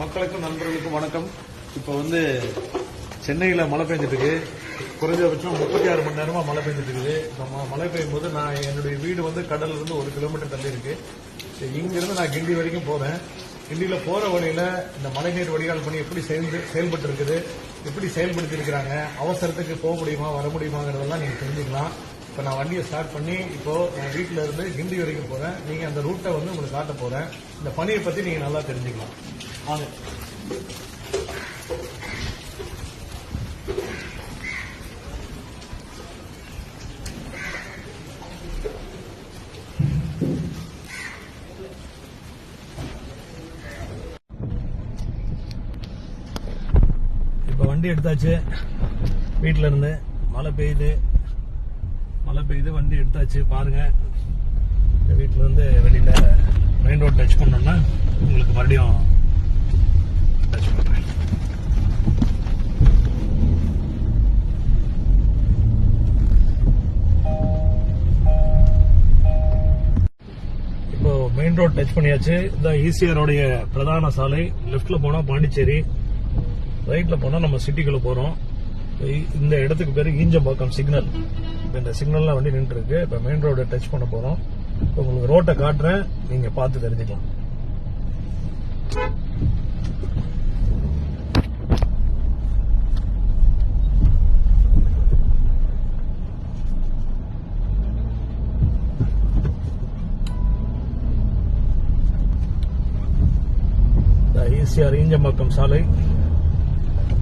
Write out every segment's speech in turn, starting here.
மக்களுக்கும் நண்பர்களுக்கும் வணக்கம். இப்போ வந்து சென்னையில் மழை பெஞ்சிட்டு இருக்கு குறைஞ்சபட்சம் முப்பத்தி ஆறு மணி நேரமா மழை பெஞ்சிட்டு இருக்குது நம்ம மழை பெய்யும் போது நான் என்னுடைய வீடு வந்து கடல்ல இருந்து ஒரு கிலோமீட்டர் தள்ளி இருக்கு. சரி, இங்கிருந்து நான் கிண்டி வரைக்கும் போறேன். கிண்டியில போற வழியில இந்த மழைநீர் வடிகால் பணி எப்படி செயல்பட்டு இருக்குது எப்படி செயல்படுத்தி இருக்கிறாங்க அவசரத்துக்கு போக முடியுமா வர முடியுமாங்கிறதெல்லாம் நீங்க தெரிஞ்சுக்கலாம். இப்போ நான் வண்டியை ஸ்டார்ட் பண்ணி இப்போ நான் வீட்டில இருந்து கிண்டி வரைக்கும் போறேன். நீங்க அந்த ரூட்டை வந்து உங்களுக்கு காட்ட போறேன். இந்த பணியை பத்தி நீங்க நல்லா தெரிஞ்சுக்கலாம். வாங்க இப்போ வண்டி எடுத்தாச்சு. வீட்டில இருந்து. மழை பெய்யுது. மழை பெய்யுது வண்டி எடுத்தாச்சு. பாருங்க. வீட்டில் இருந்து வெளியில மெயின் ரோட் டச் பண்ணோம்னா உங்களுக்கு மறுபடியும் மெயின் ரோட் டச் பண்ணியாச்சு. இந்த ஈசிஆரோடைய பிரதான சாலை. லெஃப்ட்ல போனா பாண்டிச்சேரி. ரைட்ல போனா நம்ம சிட்டிக்குள்ள போறோம். இந்த இடத்துக்கு பேரு ஈஞ்சம்பாக்கம் சிக்னல் இப்போ இந்த சிக்னல்லாம் வண்டி நின்று இருக்கு. இப்ப மெயின் ரோட டச் பண்ண போறோம். உங்களுக்கு ரோட்டை காட்டுறேன். நீங்க பார்த்து தெரிஞ்சுக்கலாம். ஈசிஆர் ஈஞ்சம்பாக்கம் சாலை.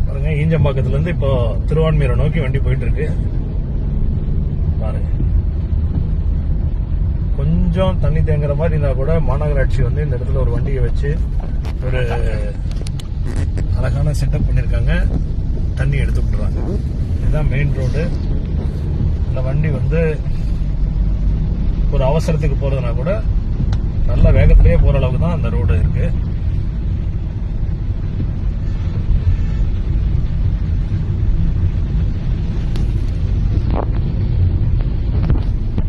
பாருங்க ஈஞ்சம்பாக்கத்துல இருந்து இப்போ திருவான்மையூரை நோக்கி வண்டி போயிட்டு இருக்கு பாருங்க. கொஞ்சம் தண்ணி தேங்குற மாதிரி இருந்தா கூட மாநகராட்சி வந்து இந்த இடத்துல ஒரு வண்டியை வச்சு ஒரு அழகான செட்டப் பண்ணிருக்காங்க. தண்ணி எடுத்து விட்டுறாங்க. இதுதான் மெயின் ரோடு இந்த வண்டி வந்து ஒரு அவசரத்துக்கு போறதுனா கூட நல்ல வேகத்திலேயே போற அளவுக்கு தான் அந்த ரோடு இருக்கு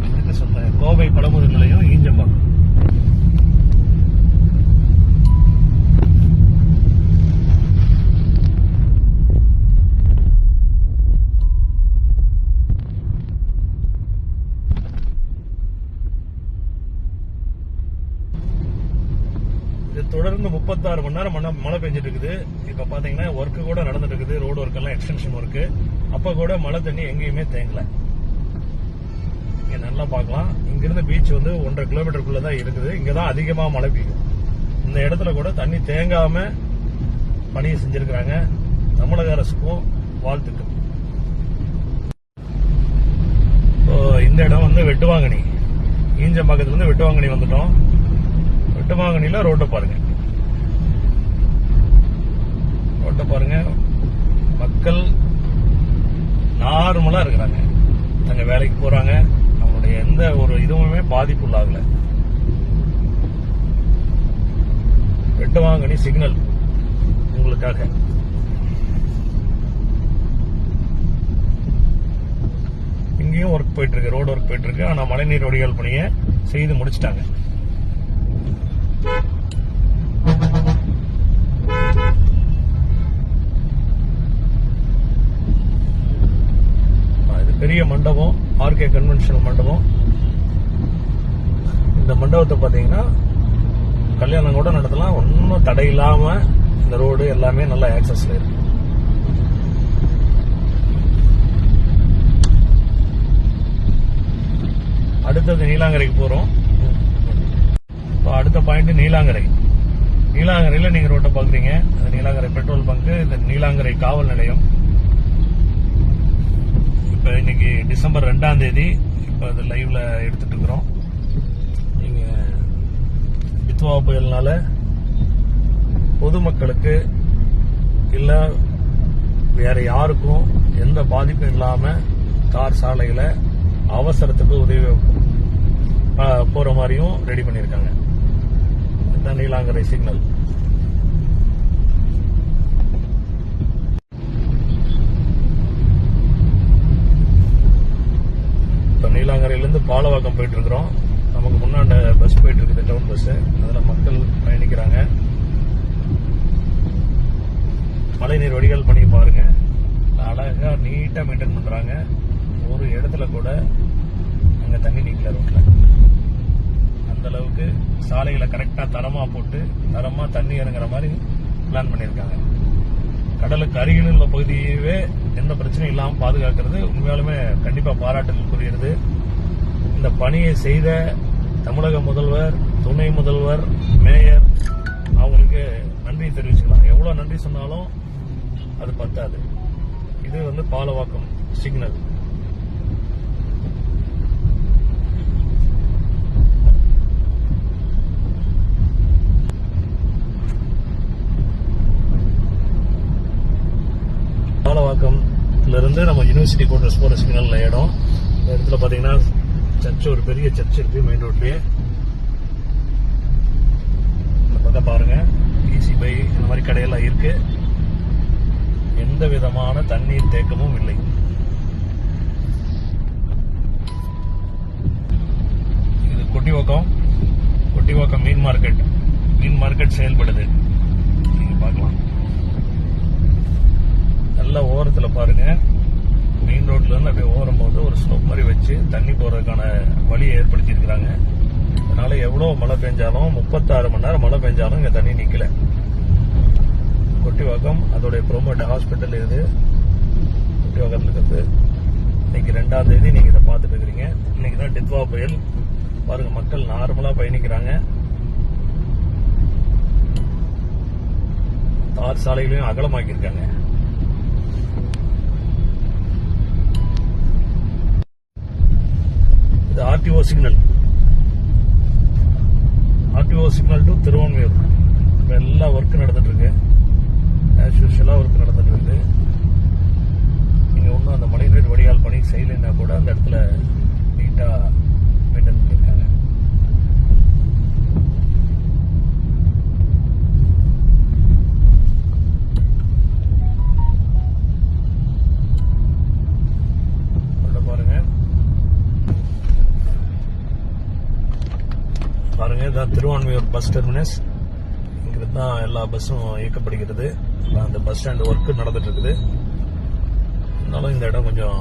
இதுக்கு சொல்றேன் கோவை பழமுதிர் நிலையம் ஈஞ்சம்பாக்கம். இது தொடர்ந்து முப்பத்தாறு மணி நேரம் மழை மழை பெஞ்சிட்டு இருக்குது இப்ப பாத்தீங்கன்னா ஒர்க்கு கூட நடந்துட்டு இருக்குது ரோடு ஒர்க் எல்லாம் எக்ஸ்டென்ஷன் ஒர்க் அப்ப கூட மழை தண்ணி எங்கேயுமே தேங்கல. இங்க நல்லா பார்க்கலாம் இங்கிருந்து பீச் வந்து ஒன்றரை கிலோமீட்டருக்குள்ள தான் இருக்குது. இங்கே தான் அதிகமா மழை பெய்யும். இந்த இடத்துல கூட தண்ணி தேங்காம பணியை செஞ்சிருக்கிறாங்க. தமிழக அரசுக்கும் வாழ்த்துக்கள். இப்போ இந்த இடம் வந்து வெட்டுவாங்கனி. ஈஞ்சம்பாக்கத்துல இருந்து வெட்டுவாங்கனி வந்துட்டோம். வெட்டுவாங்கனில ரோட்டை பாருங்க. ரோட்டை பாருங்க. மக்கள் நார்மலா இருக்கிறாங்க. அங்க வேலைக்கு போறாங்க. எந்த ஒரு இதுவுமே பாதிப்புள்ளாகல. வெட்டுவாங்கனி சிக்னல் உங்களுக்காக. இங்கேயும் ஒர்க் போயிட்டு இருக்கு ரோடு ஒர்க் போயிட்டு இருக்கு ஆனா மழைநீர் வடிகால் பணியை செய்து முடிச்சிட்டாங்க ஆ, இது பெரிய மண்டபம் ஆர்கே கன்வென்ஷனல் மண்டபம். இந்த மண்டபத்தை பாத்தீங்கன்னா கல்யாணம் கூட நடத்தலாம். ஒன்றும் தடை இல்லாம இந்த ரோடு எல்லாமே நல்ல ஆக்சஸ்ல இருக்கு. அடுத்தது நீலாங்கரைக்கு போறோம். இப்போ அடுத்த பாயிண்ட் நீலாங்கரை. நீலாங்கரையில நீங்க ரோட்டை பாக்குறீங்க நீலாங்கரை பெட்ரோல் பங்க் இந்த நீலாங்கரை காவல் நிலையம். இப்போ இன்னைக்கு டிசம்பர் ரெண்டாம் தேதி இப்போ அது லைவ்ல எடுத்துட்டு இருக்கிறோம். நீங்கள் பித்வா புயல்னால பொதுமக்களுக்கு இல்லை வேற யாருக்கும் எந்த பாதிப்பும் இல்லாமல் தார் சாலையில் அவசரத்துக்கு உதவி போகிற மாதிரியும் ரெடி பண்ணியிருக்காங்க. இதுதான் நீலாங்கரை சிக்னல் இப்போ நீலாங்கரையிலேருந்து பாலவாக்கம் போயிட்டுருக்குறோம். நமக்கு முன்னாண்ட பஸ் போயிட்டுருக்குது டவுன் பஸ்ஸு அதில் மக்கள் பயணிக்கிறாங்க. மழைநீர் வடிகால் பண்ணி பாருங்கள் அழகாக நீட்டாக மெயின்டைன் பண்ணுறாங்க ஒரு இடத்துல கூட அங்கே தண்ணி நிற்கல ரோட்டில் அந்தளவுக்கு சாலைகளை கரெக்டாக தரமாக போட்டு தரமாக தண்ணி இறங்குற மாதிரி பிளான் பண்ணியிருக்காங்க. கடலுக்கு அருகில் உள்ள பகுதியவே எந்த பிரச்சனையும் இல்லாமல் பாதுகாக்கிறது. உண்மையாலுமே கண்டிப்பா பாராட்டுக்குரியது இந்த பணியை செய்த தமிழக முதல்வர் துணை முதல்வர் மேயர் அவங்களுக்கு நன்றி தெரிவிச்சுக்கலாம் எவ்வளோ நன்றி சொன்னாலும் அது பத்தாது. இது வந்து பாலவாக்கம் சிக்னல். இருந்து நம்ம யூனிவர்சிட்டி கோட்டர்ஸ் போற சிக்னல்ல இடம். இந்த இடத்துல பாத்தீங்கன்னா சர்ச் ஒரு பெரிய சர்ச் இருக்கு மெயின் ரோட்லயே இந்த பக்கம் பாருங்க. ஈசி பை இந்த மாதிரி கடையெல்லாம் இருக்கு. எந்த விதமான தண்ணீர் தேக்கமும் இல்லை. இது கொட்டிவாக்கம். கொட்டிவாக்கம் மீன் மார்க்கெட் மீன் மார்க்கெட் செயல்படுது. நீங்க பார்க்கலாம். நல்ல ஓரத்துல பாருங்க. மெயின் ரோட்ல இருந்து அப்படியே ஓரம் போது ஒரு ஸ்லோப் மாதிரி வச்சு தண்ணி போறதுக்கான வழியை ஏற்படுத்தி அதனால் அதனால எவ்வளவு மழை பெஞ்சாலும் முப்பத்தாறு மணி நேரம் மழை பெஞ்சாலும் இங்க தண்ணி நிக்கல. கொட்டிவாக்கம் அதோடைய ப்ரோமோட் ஹாஸ்பிட்டல் இது. கொட்டிவாக்கத்தில் இருக்கிறது. இன்னைக்கு ரெண்டாம் தேதி நீங்க இதை பார்த்துட்டு இருக்கிறீங்க. இன்னைக்கு தான் டித்வா புயல். பாருங்க மக்கள் நார்மலா பயணிக்கிறாங்க. தார் சாலைகளையும் அகலமாக்கியிருக்காங்க. இது RTO signal RTO signal to Thiruvanmiyur இப்ப எல்லா ஒர்க் நடந்துட்டு இருக்கு. ஆஸ் யூஸ்வலா ஒர்க் நடந்துட்டு இருக்கு. ஒன்றும் அந்த மழைநீர் வடிகால் பணி செய்யலைன்னா கூட அந்த இடத்துல நீட்டா மெயின்டைன் பண்ணி உள்ள பாருங்க இதுதான் இதான் திருவான்மையூர் பஸ் டெர்மினஸ் இங்கிருந்து தான் எல்லா பஸ்ஸும் இயக்கப்படுகிறது. அந்த பஸ் ஸ்டாண்ட் ஒர்க் நடந்துட்டு இருக்குது இருந்தாலும் இந்த இடம் கொஞ்சம்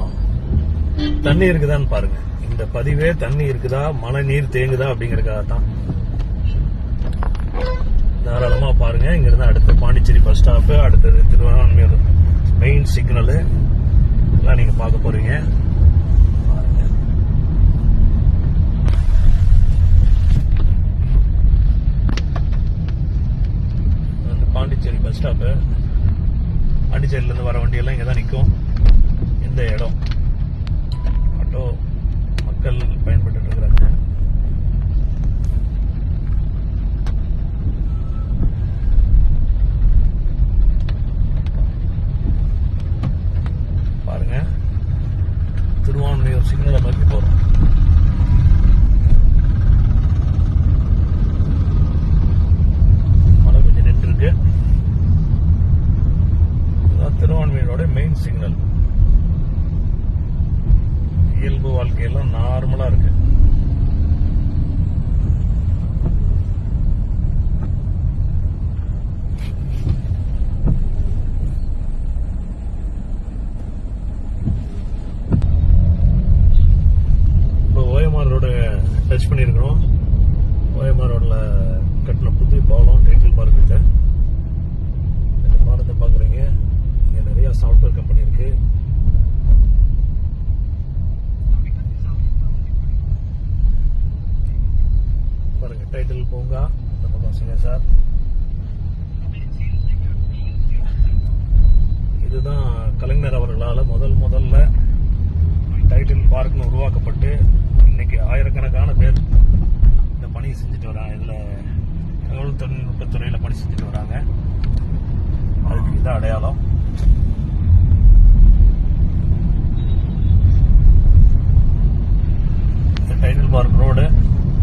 தண்ணி இருக்குதான்னு பாருங்க. இந்த பதிவே தண்ணி இருக்குதா மழை நீர் தேங்குதா அப்படிங்கறதுக்காக தான். தாராளமா பாருங்க. இங்க அடுத்த அடுத்து பாண்டிச்சேரி பஸ் ஸ்டாப் அடுத்தது திருவான்மையூர் மெயின் சிக்னலு எல்லாம் நீங்க பார்க்க போறீங்க பாருங்க இது வந்து பாண்டிச்சேரி பஸ் ஸ்டாப்பு பாண்டிச்சேரியிலேருந்து வர வண்டியெல்லாம் இங்கே தான் நிற்கும் இந்த இடம். ஆட்டோ. மக்கள் பயன்பட்டு இருக்கிறாங்க பாருங்க திருவான்மையூர் சிக்னலை நோக்கி போறோம் மழை கொஞ்சம் நின்று இருக்கு இதுதான் திருவான்மையூரோட மெயின் சிக்னல் இயல்பு வாழ்க்கையெல்லாம் நார்மலா இருக்கு இப்போ ஓஎம்ஆர் ரோடு டச் பண்ணியிருக்கிறோம் ஓஎம்ஆர் ரோட்ல கட்டின புது பாலம் டைட்டில் பார்க் கிட்ட இந்த பாலத்தை பார்க்குறீங்க இங்கே நிறைய சாஃப்ட்வேர் கம்பெனி இருக்கு பாருங்க பூங்கா இந்த பக்கம் சார் இதுதான் கலைஞர் அவர்களால் முதல் முதல்ல டைட்டில் பார்க்னு உருவாக்கப்பட்டு இன்னைக்கு ஆயிரக்கணக்கான பேர் இந்த பணியை செஞ்சுட்டு வராங்க இதுல தகவல் தொழில்நுட்பத்துறையில பணி செஞ்சுட்டு வராங்க அதுக்கு இது அடையாளம் இந்த title park road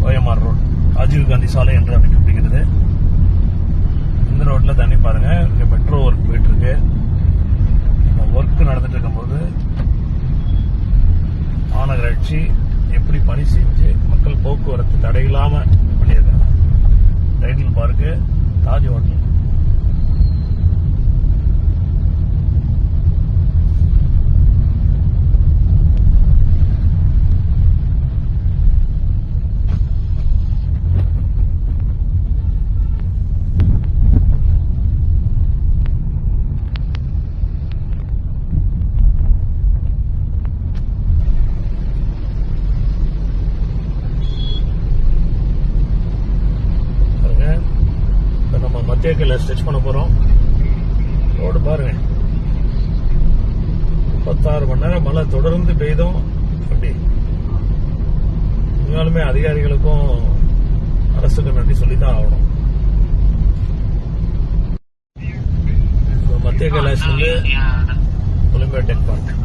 OMR road Rajiv Gandhi சாலை என்று அழைக்கப்படுகிறது இந்த ரோட்ல தண்ணி பாருங்க இங்க மெட்ரோ ஒர்க் போயிட்டு இருக்கு இந்த ஒர்க் நடந்துட்டு இருக்கும்போது மாநகராட்சி எப்படி பணி செஞ்சு மக்கள் போக்குவரத்து தடையில்லாம பண்ணியிருக்காங்க டைட்டில் பார்க்கு தாஜ் ஹோட்டல் மத்திய கையில் ஸ்ட்ரெச் பண்ண போகிறோம் ரோடு பாருங்க. முப்பத்தாறு மணி நேரம் மழை தொடர்ந்து பெய்தும். அப்படி. உண்மையாலுமே அதிகாரிகளுக்கும் அரசுக்கு நன்றி சொல்லித்தான் ஆகணும். மத்திய கைலாஷ் வந்து டெக் பார்க்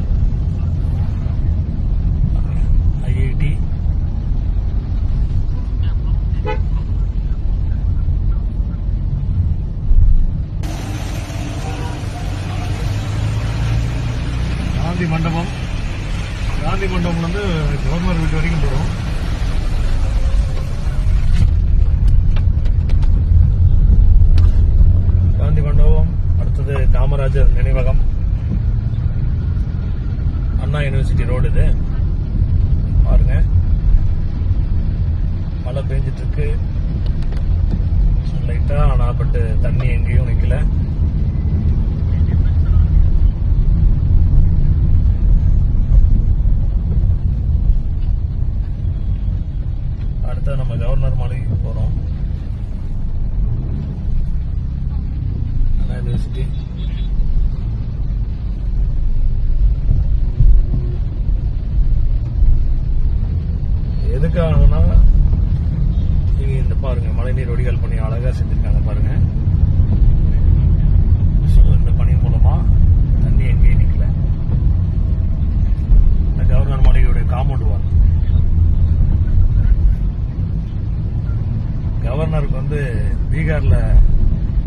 காந்தி மண்டபம். காந்தி மண்டபம்லேருந்து வந்து கவர்னர் வீட்டு வரைக்கும் போகிறோம் காந்தி மண்டபம் அடுத்தது காமராஜர் நினைவகம். அண்ணா யூனிவர்சிட்டி ரோடு இது. பாருங்க. மழை பெஞ்சிட்டு இருக்கு. லைட்டா ஆனா பட்டு தண்ணி எங்கேயும் நிக்கல அடுத்து நம்ம கவர்னர் மாளிகைக்கு போறோம். அண்ணா யூனிவர்சிட்டி எதுக்காகனா நீங்க இந்த பாருங்க மழைநீர் வடிகால் பணி அழகா செஞ்சிருக்காங்க பாருங்க. So, இந்த பணி மூலமா தண்ணி எங்கேயும் நிக்கல. இந்த கவர்னர் மாளிகையுடைய காம்பவுண்ட் வால் வந்து பீகாரில்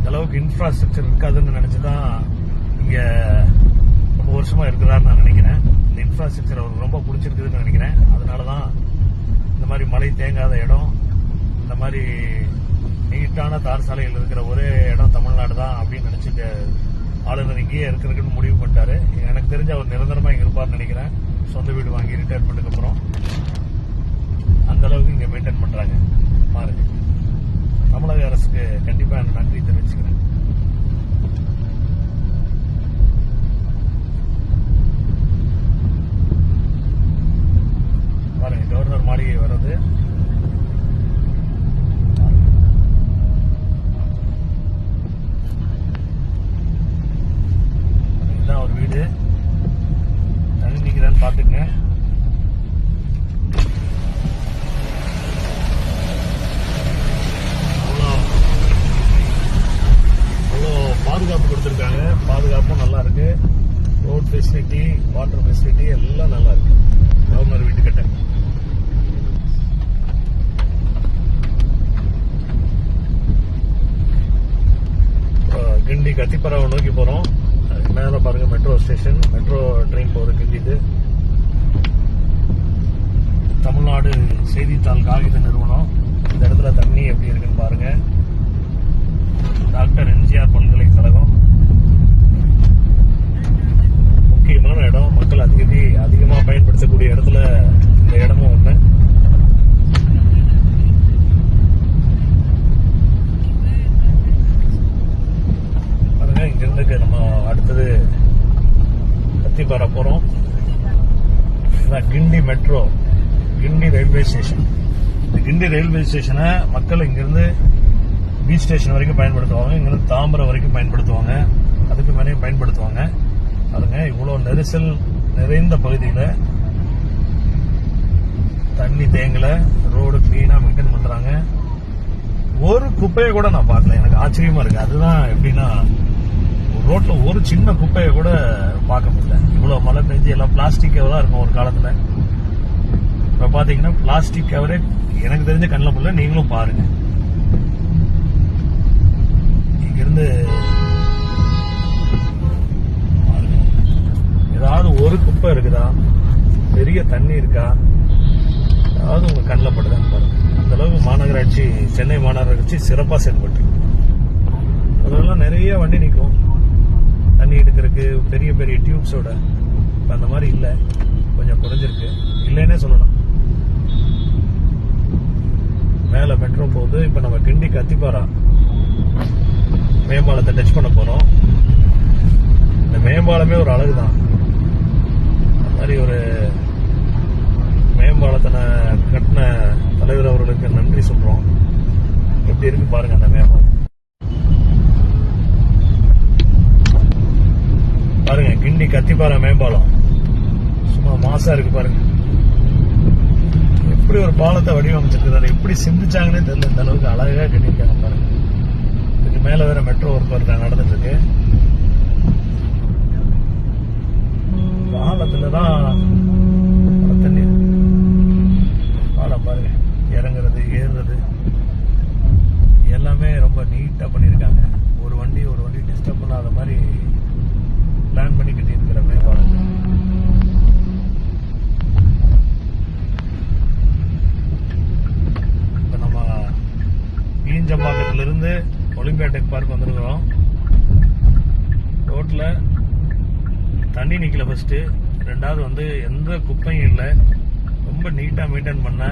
அளவுக்கு இன்ஃப்ராஸ்ட்ரக்சர் இருக்காதுன்னு நினைச்சுதான் இங்கே ரொம்ப வருஷமாக இருக்கிறாருன்னு நான் நினைக்கிறேன். இந்த இன்ஃப்ராஸ்ட்ரக்சர் அவருக்கு ரொம்ப பிடிச்சிருக்குதுன்னு நினைக்கிறேன். அதனால தான் இந்த மாதிரி மழை தேங்காத இடம் இந்த மாதிரி நீட்டான தார் சாலையில் இருக்கிற ஒரே இடம் தமிழ்நாடு தான் அப்படின்னு நினைச்சிட்டு ஆளுநர் இங்கேயே இருக்கிறதுக்குன்னு முடிவு பண்ணிட்டாரு. எனக்கு தெரிஞ்ச அவர் நிரந்தரமா இங்க இருப்பார்னு நினைக்கிறேன். சொந்த வீடு வாங்கி ரிட்டையர்மெண்ட்டுக்கு அப்புறம். அந்த அளவுக்கு இங்க மெயின்டைன் பண்றாங்க. பாருங்க. கண்டிப்பாக நன்றி தெரிவிச்சுக்கிறேன் பாருங்க கவர்னர் மாளிகை வர்றது இதுதான் ஒரு வீடு தண்ணி நிற்கிறான்னு பார்த்துங்க அவ்வளோ அவ்வளோ பாதுகாப்பு கொடுத்துருக்காங்க பாதுகாப்பும் நல்லா இருக்கு ரோட் ஃபெசிலிட்டி வாட்டர் ஃபெசிலிட்டி எல்லாம் நல்லா இருக்கு. கவர்னர் வீட்டுக்கிட்ட. அஹ் கிண்டி கத்திப்பறாவை நோக்கி போறோம். மேலே மேல பாருங்க மெட்ரோ ஸ்டேஷன் மெட்ரோ ட்ரெயின் போவது கிண்டி இது தமிழ்நாடு செய்தித்தாள் காகித நிறுவனம். இந்த இடத்துல தண்ணி எப்படி இருக்குன்னு பாருங்க. டாக்டர் எம்ஜிஆர் பல்கலைக்கழகம் முக்கியமான இடம் மக்கள் அதிக அதிகமா பயன்படுத்தக்கூடிய இடத்துல இந்த இடமும் ஒண்ணு பாருங்க இங்க இருந்து நம்ம அடுத்தது கத்திப்பாரா போறோம் இதான் Guindy metro Guindy railway station இந்த கிண்டி ரயில்வே ஸ்டேஷனை மக்கள் இங்கிருந்து பீச் ஸ்டேஷன் வரைக்கும் பயன்படுத்துவாங்க இங்கிருந்து தாம்பரம் வரைக்கும் பயன்படுத்துவாங்க. அதுக்கு மேலேயும் பயன்படுத்துவாங்க. பாருங்க இவ்வளோ நெரிசல் நிறைந்த பகுதியில் தண்ணி தேங்கல ரோடு கிளீனா மெயின்டைன் பண்றாங்க. ஒரு குப்பையை கூட நான் பார்க்கல. எனக்கு ஆச்சரியமா இருக்கு. அதுதான் எப்படின்னா ரோட்ல ஒரு சின்ன குப்பையை கூட பார்க்க முடியல. இவ்வளவு மழை பெஞ்சு எல்லாம் பிளாஸ்டிக் தான் இருக்கும் ஒரு காலத்துல. இப்ப பாத்தீங்கன்னா பிளாஸ்டிக் கவரே எனக்கு தெரிஞ்ச கண்ணில் புள்ள நீங்களும் பாருங்க. இங்கிருந்து பாருங்க. ஏதாவது ஒரு குப்பை இருக்குதா? பெரிய தண்ணி இருக்கா? ஏதாவது உங்க கண்ணில் படுதான்னு பாருங்க. அந்த அளவுக்கு மாநகராட்சி சென்னை மாநகராட்சி சிறப்பாக செயல்பட்டு அதெல்லாம் நிறைய வண்டி நிற்கும் தண்ணி எடுக்கிறதுக்கு பெரிய பெரிய டியூப்ஸோட அந்த மாதிரி இல்லை. கொஞ்சம் குறைஞ்சிருக்கு. இல்லைன்னே சொல்லலாம். மேலே மெட்ரோ போகுது. இப்போ நம்ம கிண்டி கத்திப்பாரா மேம்பாலத்தை டச் பண்ண போகிறோம் இந்த மேம்பாலமே ஒரு அழகு தான் அது மாதிரி ஒரு மேம்பாலத்தை கட்டின தலைவர் அவர்களுக்கு நன்றி சொல்கிறோம் எப்படி இருக்கு பாருங்க அந்த மேம்பாலம். பாருங்க கிண்டி கத்திப்பாரா மேம்பாலம். சும்மா மாசா இருக்கு பாருங்க. எப்படி ஒரு பாலத்தை வடிவமைச்சிருக்கிறாரு? எப்படி சிந்திச்சாங்கன்னே தெரியல. இந்த அளவுக்கு அழகா கட்டியிருக்காங்க பாருங்க. இதுக்கு மேல வேற மெட்ரோ ஒர்க் ஒர்க் நடந்துட்டு இருக்கு பாலத்துல தான் தண்ணி பாலம் பாருங்க. இறங்குறது ஏறுறது. எல்லாமே ரொம்ப நீட்டா பண்ணியிருக்காங்க. ஒரு வண்டி ஒரு வண்டி டிஸ்டர்ப் பண்ணாத மாதிரி பிளான் பண்ணி கட்டியிருக்கிற மேம்பாலம் இப்போ நம்ம ஈஞ்சம்பாக்கத்துல இருந்து டெக் பார்க் வந்துருக்குறோம். ரோட்டில் தண்ணி நிற்கல ஃபஸ்ட்டு ரெண்டாவது வந்து எந்த குப்பையும் இல்லை. ரொம்ப நீட்டாக மெயின்டைன் பண்ண.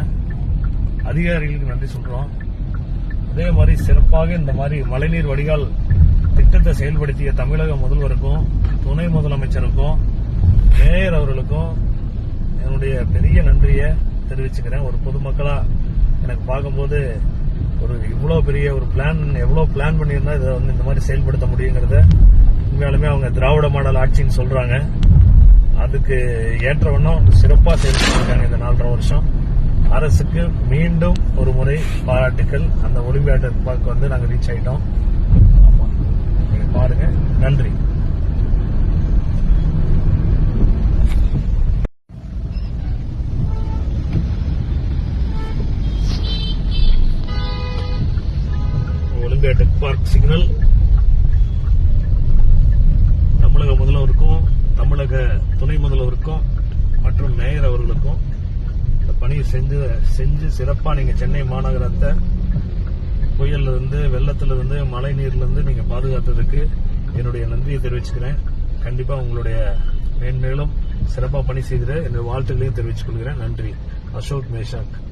அதிகாரிகளுக்கு நன்றி சொல்கிறோம் அதே மாதிரி சிறப்பாக இந்த மாதிரி மழைநீர் வடிகால் திட்டத்தை செயல்படுத்திய தமிழக முதல்வருக்கும் துணை முதலமைச்சருக்கும் மேயர் அவர்களுக்கும் என்னுடைய பெரிய நன்றியை தெரிவிச்சுக்கிறேன். ஒரு பொதுமக்களாக எனக்கு பார்க்கும்போது ஒரு இவ்வளோ பெரிய ஒரு பிளான் எவ்வளோ பிளான் பண்ணியிருந்தா இதை வந்து இந்த மாதிரி செயல்படுத்த முடியுங்கிறத உண்மையாலுமே அவங்க திராவிட மாடல் ஆட்சின்னு சொல்கிறாங்க அதுக்கு ஏற்றவண்ணம் சிறப்பாக செயல்பட்டிருக்காங்க இந்த நாலரை வருஷம். அரசுக்கு மீண்டும் ஒரு முறை பாராட்டுக்கள். அந்த ஒலிம்பியாட்டர் பார்க்க வந்து நாங்கள் ரீச் ஆகிட்டோம் பாருங்க. நன்றி. ஒலிம்பியாட்டக் பார்க் சிக்னல் தமிழக முதல்வருக்கும் தமிழக துணை முதல்வருக்கும் மற்றும் மேயர் அவர்களுக்கும் இந்த பணியை செஞ்சு செஞ்சு சிறப்பா நீங்க சென்னை மாநகரத்தை புயல்ல இருந்து வெள்ளத்துல இருந்து மழை நீர்ல இருந்து நீங்க பாதுகாத்ததுக்கு என்னுடைய நன்றியை தெரிவிச்சுக்கிறேன். கண்டிப்பா உங்களுடைய மேன்மேலும் சிறப்பா பணி செய்கிற என்னுடைய வாழ்த்துக்களையும் தெரிவித்துக் கொள்கிறேன் நன்றி. அசோக் மேஷாக்.